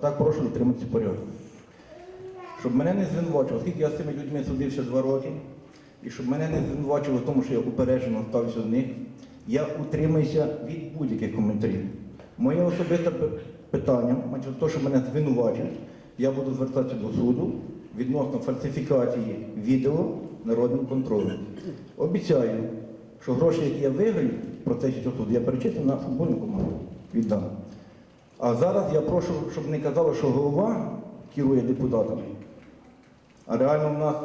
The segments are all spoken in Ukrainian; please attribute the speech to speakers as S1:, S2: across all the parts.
S1: Так прошу дотриматися порядку. Щоб мене не звинувачували, оскільки я з цими людьми судився два роки, і щоб мене не звинувачували в тому, що я упереджено ставився до них, я утримуюся від будь-яких коментарів. Моє особисте питання, то, що мене звинувачують, я буду звертатися до суду відносно фальсифікації відео народним контролем. Обіцяю, що гроші, які я виграю в процесі цього суду, я перечислю на футбольну команду віддам. А зараз я прошу, щоб не казали, що голова керує депутатами. А реально в нас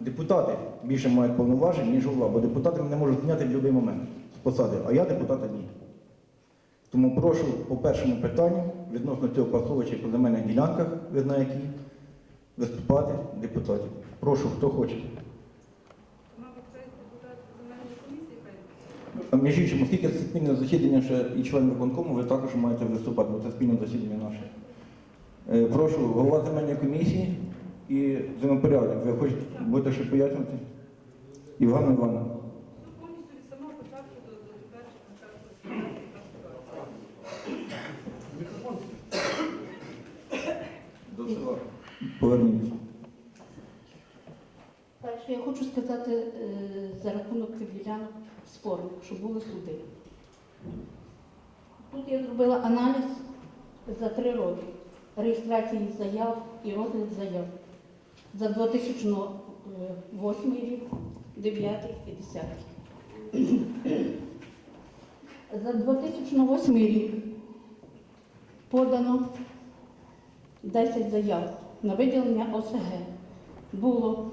S1: депутати більше мають повноважень, ніж голова, бо депутати мене можуть зняти в будь-який момент з посади, а я депутата ні. Тому прошу по першому питанню відносно цього пасовича по земельних ділянках, знаєте, які, виступати депутатів. Прошу, хто хоче.
S2: Мабуть, це депутат земельної комісії хай.
S1: А Між іншим, оскільки це спільне засідання ще і член виконкому, ви також маєте виступати, бо це спільне засідання наше. Е, Прошу, голова земельної комісії і землепорядок. Ви хочете будете ще пояснювати? Івана Івановна.
S2: Ну, повністю від самого початку до, до початку.
S1: До села. Поверніться.
S3: Перше, я хочу сказати е, за рахунок ділянок спорних, що були суди. Тут я зробила аналіз за три роки реєстрації заяв і розгляд заяв за 2008 рік, 9 і 10. За 2008 рік подано 10 заяв на виділення ОСГ. Було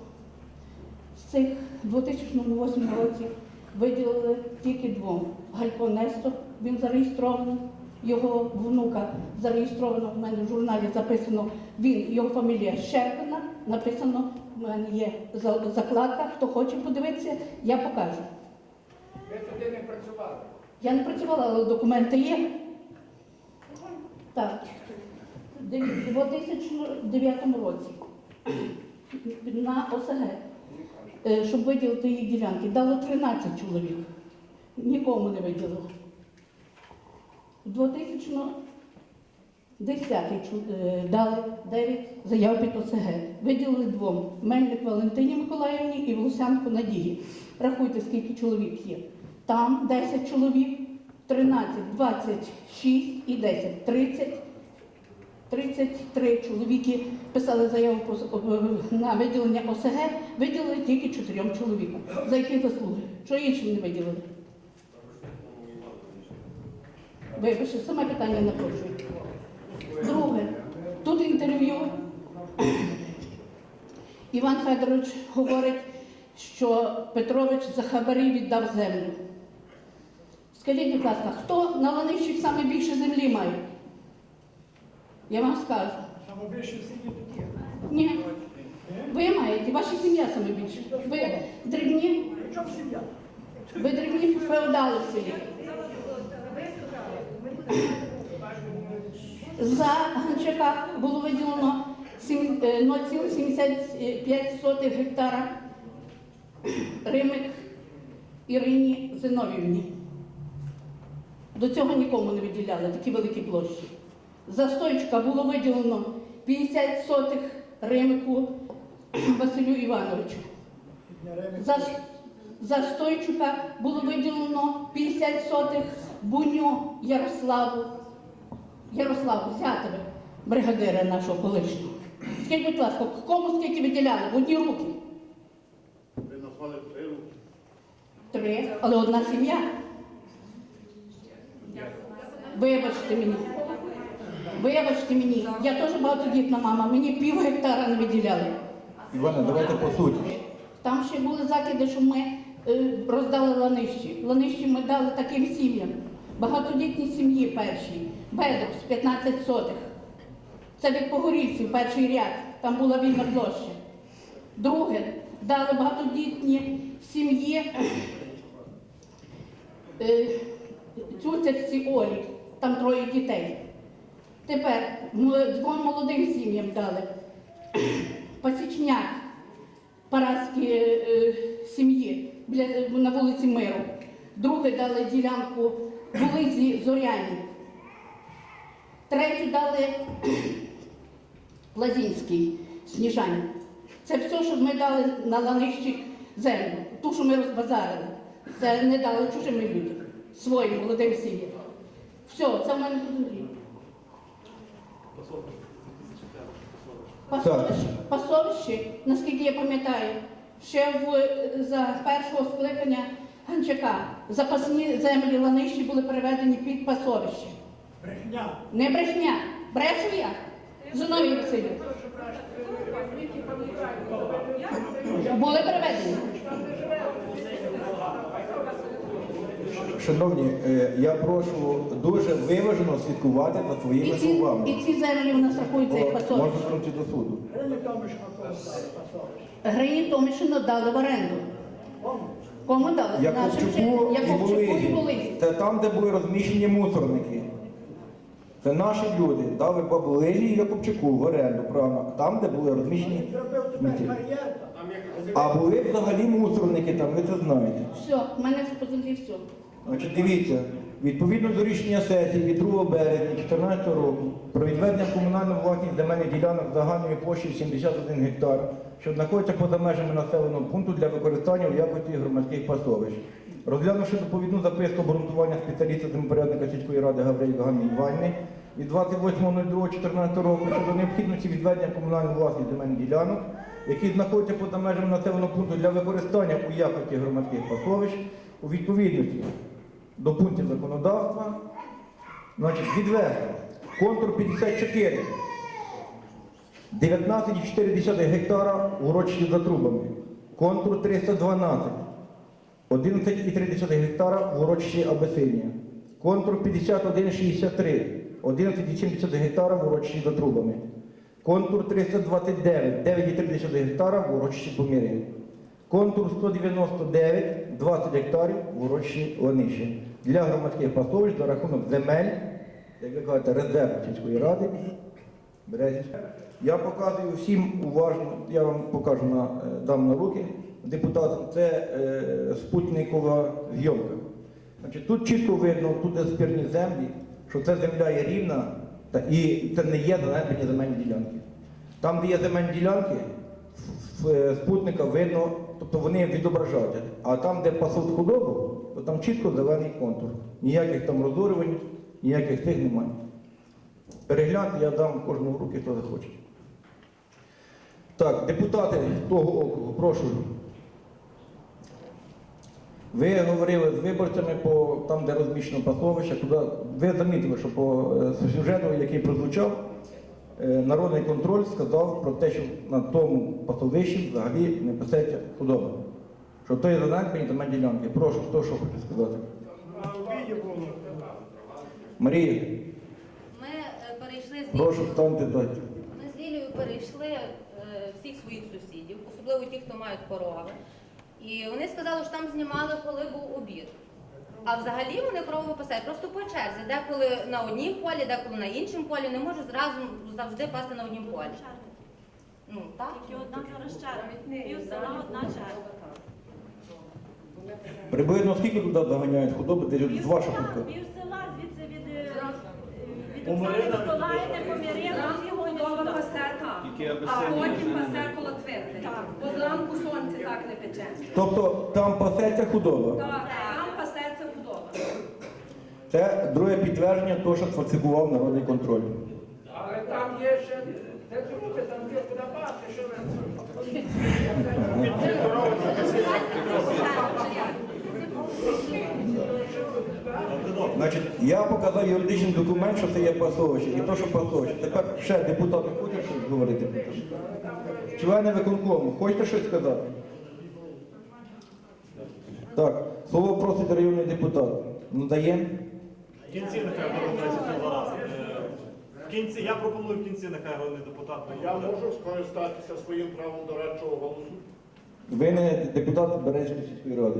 S3: з цих 2008 році виділили тільки двом. Галько Нестор, він зареєстрований, його внука зареєстровано в мене в журналі записано він, його фамілія Щербина, написано, в мене є закладка, хто хоче подивитися, я покажу.
S4: Ви туди не працювали.
S3: Я не працювала, але документи є. Так. У 2009 році на ОСГ, щоб виділити її ділянки, дало 13 чоловік. Нікому не виділило. У 2010 е, дали 9 заяв під ОСГ. Виділили двом. Мельник Валентині Миколаївні і Волосянку Надії. Рахуйте, скільки чоловік є. Там 10 чоловік, 13, 26 і 10, 30. 33 чоловіки писали заяву на виділення ОСГ, виділили тільки 4 чоловікам. За які заслуги? Що іншим не виділили? Вибачте, саме питання напрошую. Друге, тут інтерв'ю. Іван Федорович говорить, що Петрович за хабарі віддав землю. Скажіть, будь ласка, хто на Ланищик саме більше землі має? Я вам скажу. Ні. Ви маєте, ваша сім'я саме більше. Ви дрібні, ви дрібні феодали в селі. За Ганчака було виділено сім- е, 0,75 гектара Римик Ірині Зиновівні. До цього нікому не виділяли такі великі площі. За Стойчика було виділено 50 сотих Римику Василю Івановичу. За, за Стойчука було виділено 50 сотих Буню Ярославу. Ярославу, зятеве, бригадира нашого колишнього. Скажіть, будь ласка, кому скільки виділяли? В одні руки?
S5: Ви назвали три руки.
S3: Три, але одна сім'я. Вибачте мені. Вибачте мені. Я теж багатодітна мама, мені пів гектара не виділяли.
S1: Івана, давайте по суті.
S3: Там ще були закиди, що ми е, роздали ланищі. Ланищі ми дали таким сім'ям. Багатодітні сім'ї перші. Бедок з 15 сотих. Це від Погорівців, перший ряд. Там була вільна площа. Друге, дали багатодітні сім'ї е, цюцярці Олі. Там троє дітей. Тепер двом молодим сім'ям дали. Пасічняк. Паразькій е, сім'ї біля, на вулиці Миру. Друге дали ділянку вулиці Зоряні. Третю дали Лазінський, Сніжані. Це все, що ми дали на ланищі землю, ту, що ми розбазарили. Це не дали чужим людям, своїм молодим сім'ям. Все, це в мене. Пасовище, пасовище, наскільки я пам'ятаю, ще в, за першого скликання Ганчака запасні землі ланищі були переведені під пасовище.
S4: Брехня.
S3: Не брехня. Брешу я. Зиновій Васильович. Були переведені.
S1: Шановні, е, я прошу дуже виважено слідкувати за
S3: І ці,
S1: словами.
S3: і ці землі в нас рахуються як
S1: Бо. Можна звернутися до суду.
S3: Грині Томишину дали в оренду. Кому дали? Нашим
S1: Якубчуку
S3: ще-
S1: і Волині.
S3: Волині.
S1: Це там, де були розміщені мусорники. Це наші люди дали бабу Лилі і Якубчуку в оренду, правильно, там, де були розміщені сміття. А були взагалі мусорники там, ви це знаєте.
S3: Все, в мене по землі все.
S1: Значить, дивіться, відповідно до рішення сесії від 2 березня 2014 року про відведення в комунальну власність земельних ділянок загальною площею 71 гектар, що знаходяться поза межами населеного пункту для використання в якості громадських пасовищ. Розглянувши доповідну записку обґрунтування спеціаліста землепорядника сільської ради Гавриль Ганни Іванівни від 28.02.14 року щодо необхідності відведення в комунальну власність земельних ділянок, які знаходяться поза межами населеного пункту для використання у якості громадських пасовищ у відповідності до пунктів законодавства, значить, відвести контур 54, 19,4 гектара урочищі за трубами, контур 312, 11,3 гектара урочищі Абесинія, контур 51,63, 11,7 гектара урочищі за трубами, контур 329, 9,3 гектара в урочищі. Контур 199, 20 гектарів в Ланиші для громадських пасовищ за рахунок земель, як ви кажете, резерву сільської ради. Березівська. Я показую всім уважно, я вам покажу на, е, дам на руки депутатам, це е, спутникова зйомка. Значить, тут чітко видно, тут де спірні землі, що це земля є рівна та, і це не є занедбані земельні ділянки. Там, де є земельні ділянки, е, спутника видно, тобто вони відображають. А там, де пасуть худобу, то там чітко зелений контур. Ніяких там розорювань, ніяких тих немає. Перегляньте, я дам кожному в руки, хто захоче. Так, депутати того округу, прошу. Ви говорили з виборцями по там, де розміщено пасовище, туди. Ви замітили, що по е, сюжету, який прозвучав, е, народний контроль сказав про те, що на тому пасовищі взагалі не пасеться худоба. Що то є занедбані земельні ділянки. Прошу, хто що хоче сказати? Марія,
S6: Ми е, перейшли з
S1: прошу
S6: Лілією,
S1: встаньте дайте.
S6: ми з Лілією перейшли е, всіх своїх сусідів, особливо ті, хто мають корови. І вони сказали, що там знімали, коли був обід. А взагалі вони корову пасають просто по черзі. Деколи на одній полі, деколи на іншому полі, не можуть зразу завжди пасти на однім полі. Ну так.
S7: Тільки одна зараз черга. Пів села одна черга.
S1: Приблизно скільки туди заганяють худоби, десь з вашого
S7: пів села звідси від, е, від Оксани Миколаївни, Помірина, всі гонять.
S2: так, а потім пасе коло цвинти.
S7: Так.
S2: Бо зранку сонце так не пече.
S1: Тобто там пасеться худоба.
S2: Так, там пасеться худоба.
S1: Це друге підтвердження того, що сфальсифікував народний контроль.
S4: Але там є ще, де труби, там є куди пасти, що ви.
S1: Значить, я показав юридичний документ, що це є пасовище, і то, що пасовище. Тепер ще депутати хочуть щось говорити? Члени виконкому, хочете щось сказати? Так, слово просить районний депутат. Надаємо?
S8: В кінці нехай разу. Е, В кінці, я пропоную в кінці нехай головний депутат.
S5: Я можу скористатися своїм правом дорадчого голосу.
S1: Ви не депутат Березької сільської ради.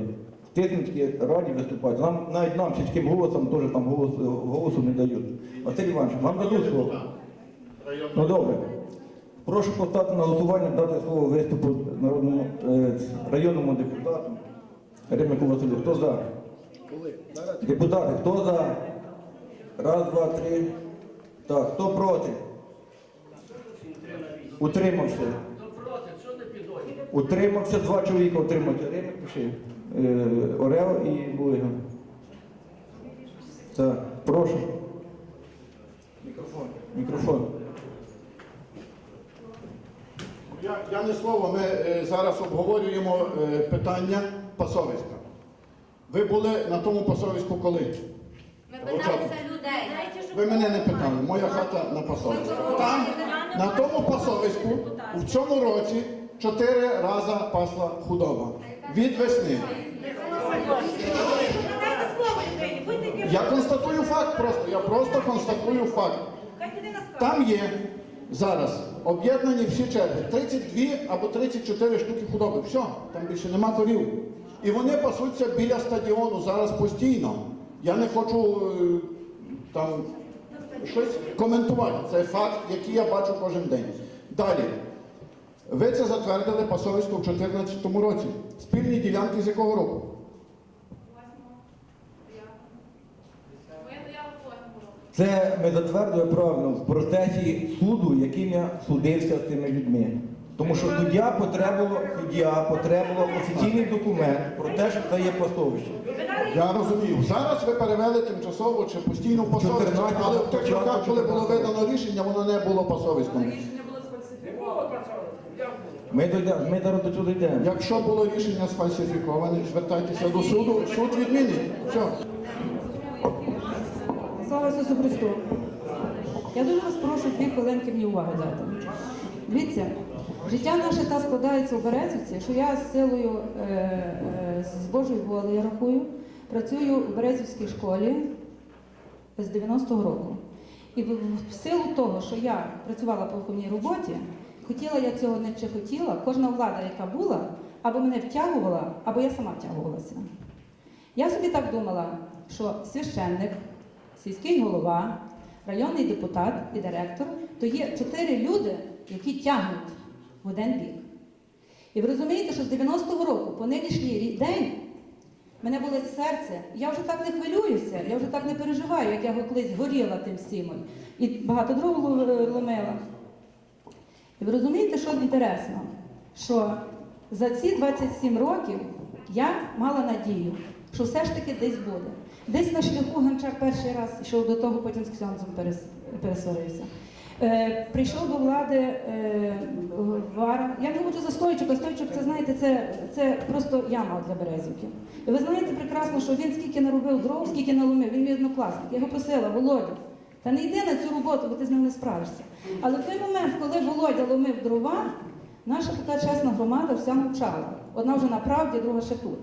S1: В раді виступають. Нам, навіть нам, сільським голосом, теж там голос, голосу не дають. Василь Іванович, вам дадуть слово. Ну добре. Прошу поставити на голосування, дати слово виступу народному е, районному депутату Римику Василю. Хто за? Депутати, хто за? Раз, два, три. Так, хто проти? Утримався.
S4: То проти, що не підходить?
S1: Утримався два чоловіка, утримався. Римик пиши. Е, Орел і Булига. Так, прошу. Мікрофон. Мікрофон.
S5: Я, я не слово, ми е, зараз обговорюємо е, питання пасовиська. Ви були на тому пасовиську коли?
S6: Ми питалися людей.
S5: Ви мене не питали, моя хата на пасовиську. Там, на тому пасовиську, в цьому році чотири рази пасла худоба. Від весни. Я констатую факт просто, я просто констатую факт. Там є зараз об'єднані всі черги. 32 або 34 штуки худоби. Все, там більше нема корів. І вони пасуться біля стадіону зараз постійно. Я не хочу е, там щось коментувати. Це факт, який я бачу кожен день. Далі. Ви це затвердили пасовисько в 2014 році. Спільні ділянки з якого року?
S1: Це ми затвердили правильно в процесі суду, яким я судився з тими людьми. Тому що суддя потребував, суддя потребував офіційний документ про те, що це є пасовище.
S5: Я розумію. Зараз ви перевели тимчасово чи постійно в пасовисько,
S1: 14
S5: але в тих роках, коли було видано рішення, воно не було пасовиськом.
S2: Рішення було
S4: Не
S2: сфальсифіковано.
S4: було пацанів, як було?
S1: Ми, дойдемо, ми зараз до цього йдемо.
S5: Якщо було рішення сфальсифіковане, звертайтеся до суду, суд відмінить. Все.
S9: Слава Ісусу Христу! Я дуже вас прошу дві хвилинки мені уваги дати. Дивіться, життя наше та складається у Березівці, що я з силою е, е, з Божої волі, я рахую, працюю у Березівській школі з 90-го року. І в, в силу того, що я працювала по виховній роботі, хотіла я цього не чи хотіла, кожна влада, яка була, або мене втягувала, або я сама втягувалася. Я собі так думала, що священник, сільський голова, районний депутат і директор то є чотири люди, які тягнуть в один бік. І ви розумієте, що з 90-го року по нинішній день мене болить серце. Я вже так не хвилююся, я вже так не переживаю, як я колись горіла тим всім. І багато дров ломила. І ви розумієте, що інтересно? Що за ці 27 років я мала надію, що все ж таки десь буде. Десь на шляху Гончар перший раз йшов до того, потім з Ксьонзом перес- пересварився. Е, прийшов до влади е, Вара. Я не говорю за Стойчука. Стойчук, це знаєте, це, це просто яма для Березівки. І ви знаєте прекрасно, що він скільки наробив дров, скільки наломив, він мій однокласник. Я його просила, Володя, та не йди на цю роботу, бо ти з ним не справишся. Але в той момент, коли Володя ломив дрова, наша така чесна громада вся мовчала. Одна вже на правді, друга ще тут.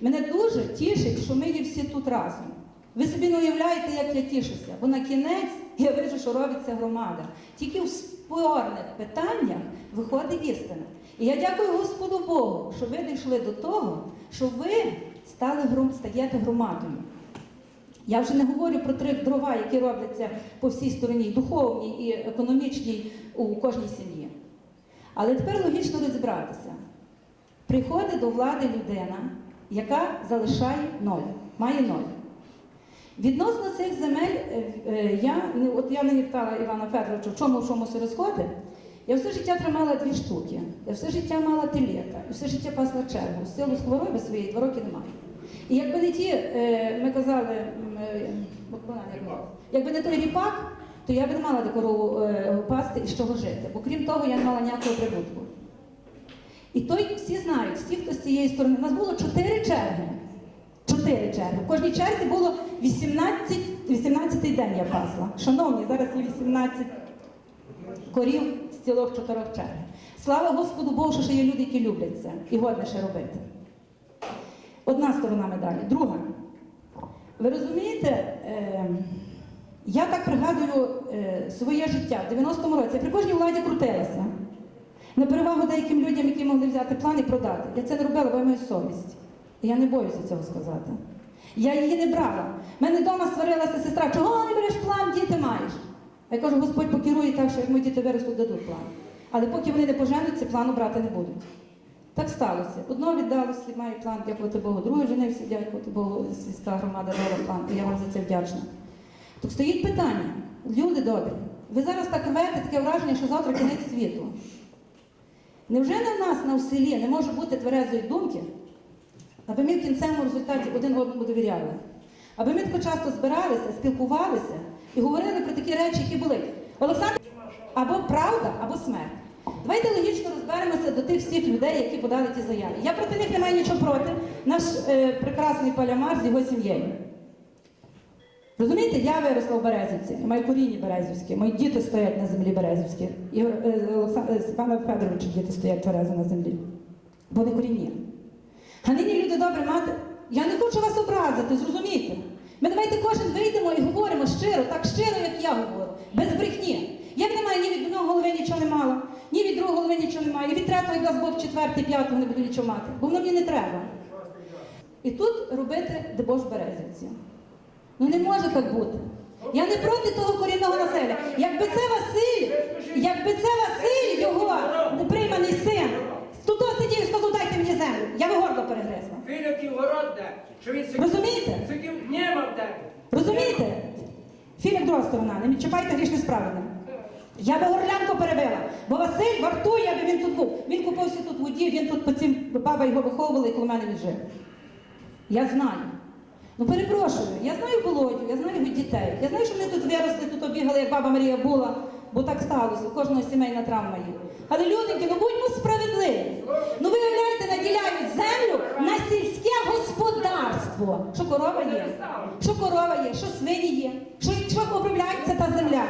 S9: Мене дуже тішить, що ми є всі тут разом. Ви собі не уявляєте, як я тішуся, бо на кінець я бачу, що робиться громада. Тільки в спорних питаннях виходить істина. І я дякую Господу Богу, що ви дійшли до того, що ви стали стаєте громадою. Я вже не говорю про три дрова, які робляться по всій стороні, духовній і економічній у кожній сім'ї. Але тепер логічно розібратися. Приходить до влади людина, яка залишає ноль, має ноль. Відносно цих земель, е, е, я, от я не питала Івана Федоровича, в чому в чому все розходить. Я все життя тримала дві штуки. Я все життя мала телета, і все життя пасла чергу. Силу з хвороби своєї два роки немає. І якби не ті, е, ми казали, е, якби не той ріпак, то я б не мала де корову е, пасти і з чого жити. Бо крім того, я не мала ніякого прибутку. І той всі знають, всі, хто з цієї сторони. У нас було чотири черги. Чотири черги. В кожній черзі було 18, 18 день я пасла. Шановні, зараз є 18 корів з цілих чотирьох черги. Слава Господу Богу, що ще є люди, які люблять це і годне ще робити. Одна сторона медалі. Друга. Ви розумієте, е, я так пригадую е, своє життя в 90-му році. Я при кожній владі крутилася. На перевагу деяким людям, які могли взяти план і продати. Я це не робила, бо я маю совість. І я не боюся цього сказати. Я її не брала. У мене вдома сварилася сестра, чого не береш план, діти маєш. А я кажу, Господь покерує так, що як мої діти виростуть, дадуть план. Але поки вони не поженуться, плану брати не будуть. Так сталося. Одного віддалося, має план, дякувати Богу, другий женився, дякувати Богу, сільська громада дала план, і я вам за це вдячна. Так стоїть питання, люди добрі, Ви зараз так рвете таке враження, що завтра кінець світу. Невже на нас на в селі не може бути тверезої думки, аби ми в кінцевому результаті один одному довіряли? Аби ми тако часто збиралися, спілкувалися і говорили про такі речі, які були. Олександр, або правда, або смерть. Давайте логічно розберемося до тих всіх людей, які подали ті заяви. Я проти них не маю нічого проти. Наш е, прекрасний палямар з його сім'єю. Розумієте, я виросла в Березівці, маю коріння Березівське, мої діти стоять на землі Березівській. Ігор е, Олександр е, Степана Федоровича діти стоять тверезо на землі. Бо не коріння. А нині люди добре мати. Я не хочу вас образити, зрозумійте. Ми давайте кожен вийдемо і говоримо щиро, так щиро, як я говорю, без брехні. Я б не маю ні від одного голови нічого не мала, ні від другого голови нічого не маю, і від третього, дасть Бог, четвертий, п'ятого не буду нічого мати, бо воно мені не треба. І тут робити дебош Березівці. Ну не може так бути. Я не проти того корінного населення. Якби це Василь, якби це Василь, його прийманий син, то то сидів і сказав, дайте мені землю. Я би горло перегризла.
S4: Філяків город де, що він
S9: Розумієте? Розумієте? Філіп друга сторона, не чіпайте гріш несправедним. Я би горлянку перебила, бо Василь вартує, аби він тут був. Він купився тут воді, він тут по цим баба його виховувала і коло мене він жив. Я знаю. Ну перепрошую, я знаю Володю, я знаю його дітей. Я знаю, що вони тут виросли, тут обігали, як баба Марія була, бо так сталося, у кожного сімейна травма є. Але люденьки, ну будьмо справедливі. Ну виявляєте, наділяють землю на сільське господарство. Що корова є, що корова є, що свині є, що якщо обробляється та земля.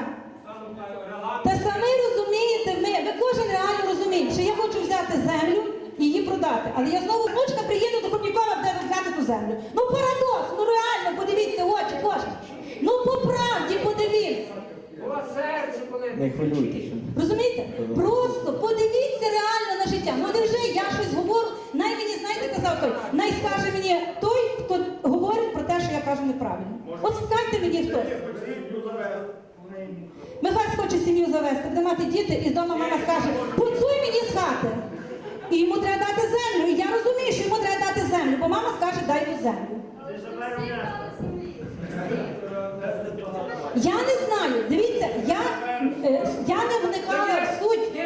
S9: Та самі розумієте, ми, ви кожен реально розуміє, що я хочу взяти землю і її продати. Але я знову внучка приїду до Хом'якова, де взяти ту землю. Ну парадокс, ну реально, подивіться, очі, кошти. Ну по правді подивіться.
S1: Не хвилюйтеся.
S9: Розумієте? Просто подивіться реально на життя. Ну де вже я щось говорю, най мені, знаєте, казав той, най скаже мені той, хто говорить про те, що я кажу неправильно. От скажете мені хтось. Михайло хоче сім'ю завести, буде мати діти, і вдома мама скаже, пуцуй мені з хати. І йому треба дати землю. І я розумію, що йому треба дати землю, бо мама скаже, дай йому землю. Я не знаю. Дивіться, я, е, я не вникала в суть.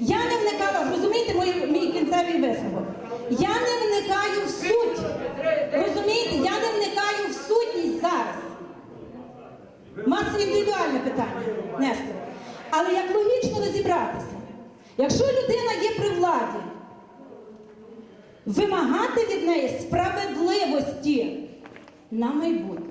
S9: Я не вникала, зрозумійте мій, мій кінцевий висновок. Я не вникаю в суть. Розумієте, я не вникаю в сутність зараз. Масово індивідуальне питання, Нестор. Але як логічно розібратися? Якщо людина є при владі, вимагати від неї справедливості на майбутнє.